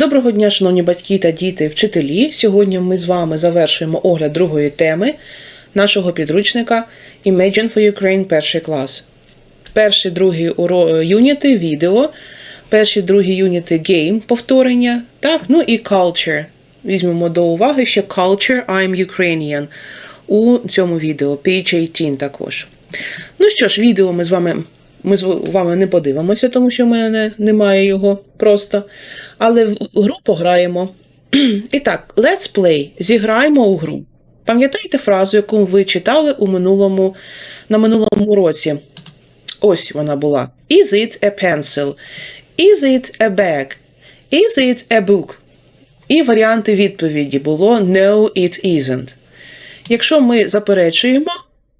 Доброго дня, шановні батьки та діти, вчителі. Сьогодні ми з вами завершуємо огляд другої теми нашого підручника Imagine for Ukraine перший клас. Перші другі юніти відео, перші другі юніти гейм повторення, так, ну і culture. Візьмемо до уваги ще culture I'm Ukrainian у цьому відео, page 18 також. Ну що ж, відео ми з вами. Ми з вами не подивимося, тому що в мене немає його просто. Але в гру пограємо. І так, let's play. Зіграємо у гру. Пам'ятаєте фразу, яку ви читали у минулому, на минулому році? Ось вона була. Is it a pencil? Is it a bag? Is it a book? І варіанти відповіді було No, it isn't. Якщо ми заперечуємо,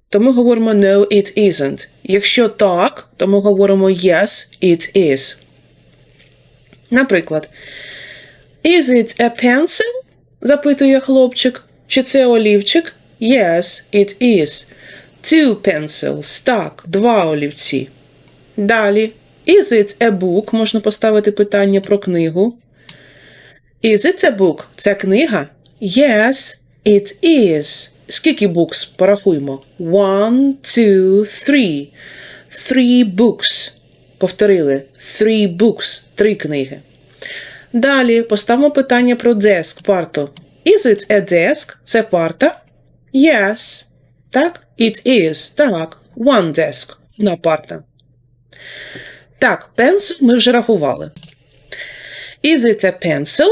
то ми говоримо No, it isn't. Якщо так, то ми говоримо Yes, it is. Наприклад, Is it a pencil? запитує хлопчик. Чи це олівчик? Yes, it is. Two pencils. Так, два олівці. Далі. Is it a book? Можна поставити питання про книгу. Is it a book? Це книга? Yes, it is. Скільки books? Порахуємо. One, two, three. Three books. Повторили. Three books. Три книги. Далі поставимо питання про desk, парту. Is it a desk? Це парта? Yes. Так? It is. Так. One desk. Одна парта. Так, pencil ми вже рахували. Is it a pencil?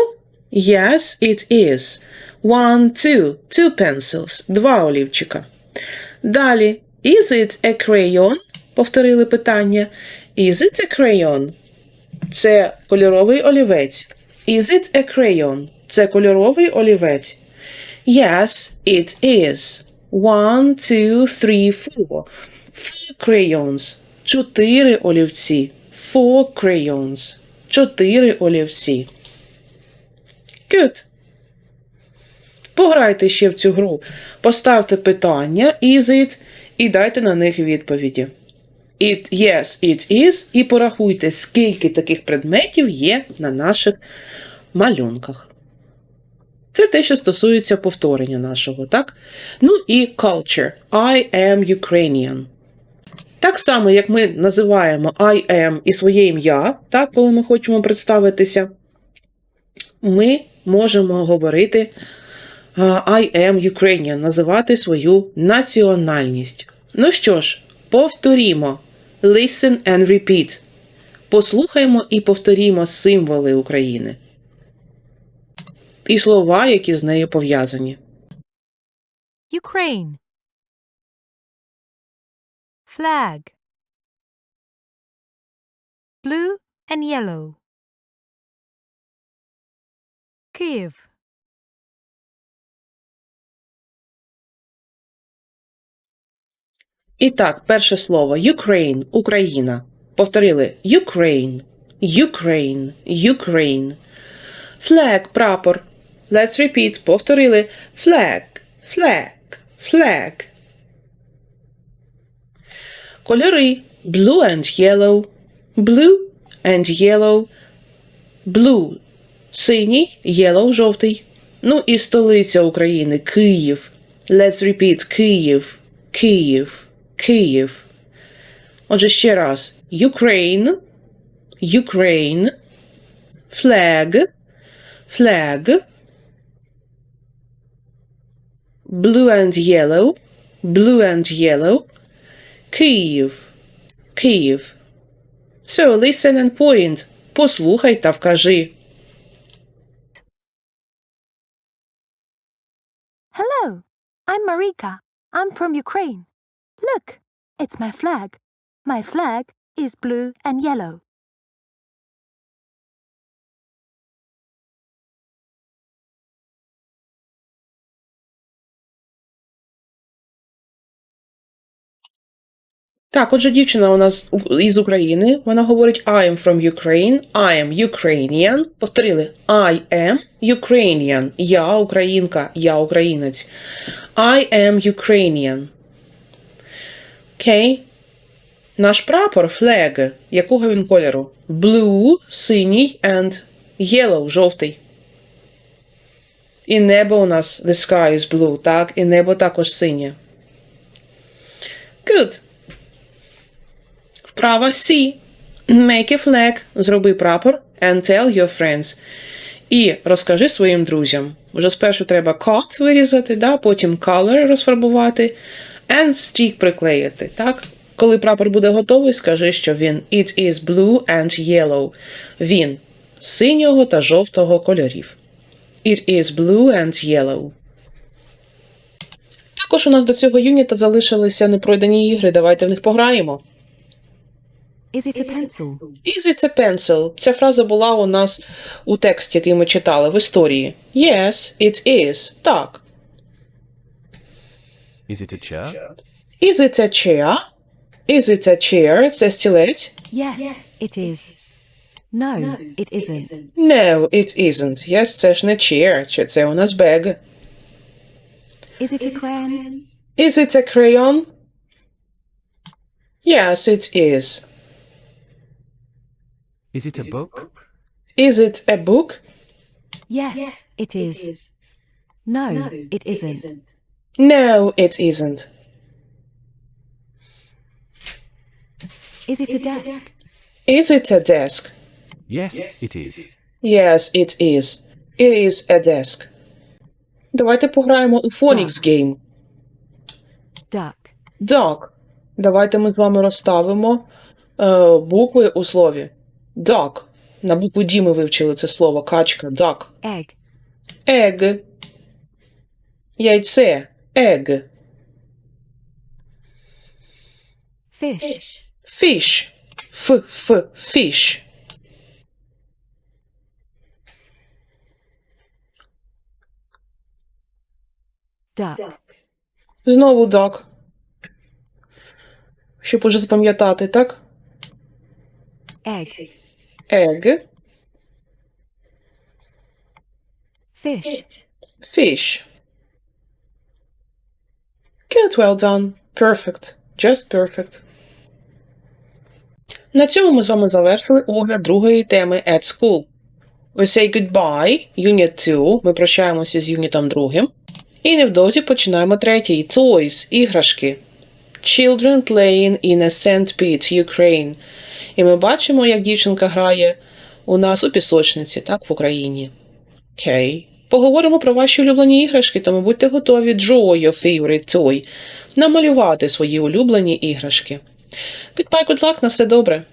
Yes, it is. One, two. Two pencils. Два олівчика. Далі. Is it a crayon? Повторили питання. Is it a crayon? Це кольоровий олівець. Is it a crayon? Це кольоровий олівець. Yes, it is. One, two, three, four. Four crayons. Чотири олівці. Four crayons. Чотири олівці. Good. Пограйте ще в цю гру. Поставте питання is it і дайте на них відповіді. It, yes, it is. І порахуйте, скільки таких предметів є на наших малюнках. Це те, що стосується повторення нашого, так? Ну і culture. I am Ukrainian. Так само, як ми називаємо I am і своє ім'я, так, коли ми хочемо представитися, ми можемо говорити I am Ukrainian, називати свою національність. Ну що ж, повторімо. Listen and repeat. Послухаймо і повторімо символи України. І слова, які з нею пов'язані. Ukraine. Flag. Blue and yellow. Kiev. І так, перше слово Ukraine, Україна. Повторили Ukraine, Ukraine, Ukraine. Flag, прапор. Let's repeat. Повторили flag, flag, flag. Кольори blue and yellow, blue and yellow, blue синій, yellow жовтий. Ну і столиця України Київ. Let's repeat Київ, Київ, Київ. Отже, ще раз. Ukraine, Ukraine, flag, flag, blue and yellow, blue and yellow, Київ, Київ. So, listen and point. Послухай та вкажи. Hello, I'm Marika. I'm from Ukraine. Look, it's my flag. My flag is blue and yellow. Так, отже, дівчина у нас із України. Вона говорить I am from Ukraine, I am Ukrainian. Повторили I am Ukrainian. Я українка, я українець. I am Ukrainian. Окей. Наш прапор, флег, якого він кольору? Blue, синій and Yellow – жовтий. І небо у нас the sky is blue, так? І небо також синє. Good. Вправа C. Make a flag. Зроби прапор. And tell your friends. І розкажи своїм друзям. Вже спершу треба cut вирізати, да? потім color розфарбувати, and stick приклеїти. Так? Коли прапор буде готовий, скажи, що він it is blue and yellow. Він синього та жовтого кольорів. It is blue and yellow. Також у нас до цього юніта залишилися непройдені ігри. Давайте в них пограємо. Is it a pencil? Is it a pencil? Ця фраза була у нас у тексті, який ми читали в історії. Yes, it is. Так. Is it a chair? Is it a chair? Is it a chair? Це стілець? Yes, it is. No, it isn't. No, it isn't. Yes, це ж не chair, чи це у нас bag. Is it a crayon? Is it a crayon? Yes, it is. Is it a book? Is it a book? Yes, it is. No, it isn't. No, it isn't. Is it a desk? Is it a desk? Yes, it is. Yes, it is. It is a desk. Давайте пограємо у Phonics Game. Duck. Duck. Давайте ми з вами розставимо е, букви у слові. Duck. На букву D ми вивчили це слово качка. Duck. Egg. Egg. Яйце. Egg. Fish. Fish. Ф, ф, fish. Duck. Знову duck. Щоб уже запам'ятати, так? Egg. Egg. Fish. Fish. Good, well done. Perfect. Just perfect. На цьому ми з вами завершили огляд другої теми at school. We say goodbye, Unit 2. Ми прощаємося з юнітом другим. І невдовзі починаємо третій. Toys, іграшки. Children playing in a sandpit, Ukraine. І ми бачимо, як дівчинка грає у нас у пісочниці, так, в Україні. Окей. Поговоримо про ваші улюблені іграшки, тому будьте готові draw your favorite toy. Намалювати свої улюблені іграшки. Goodbye, good luck, на все добре.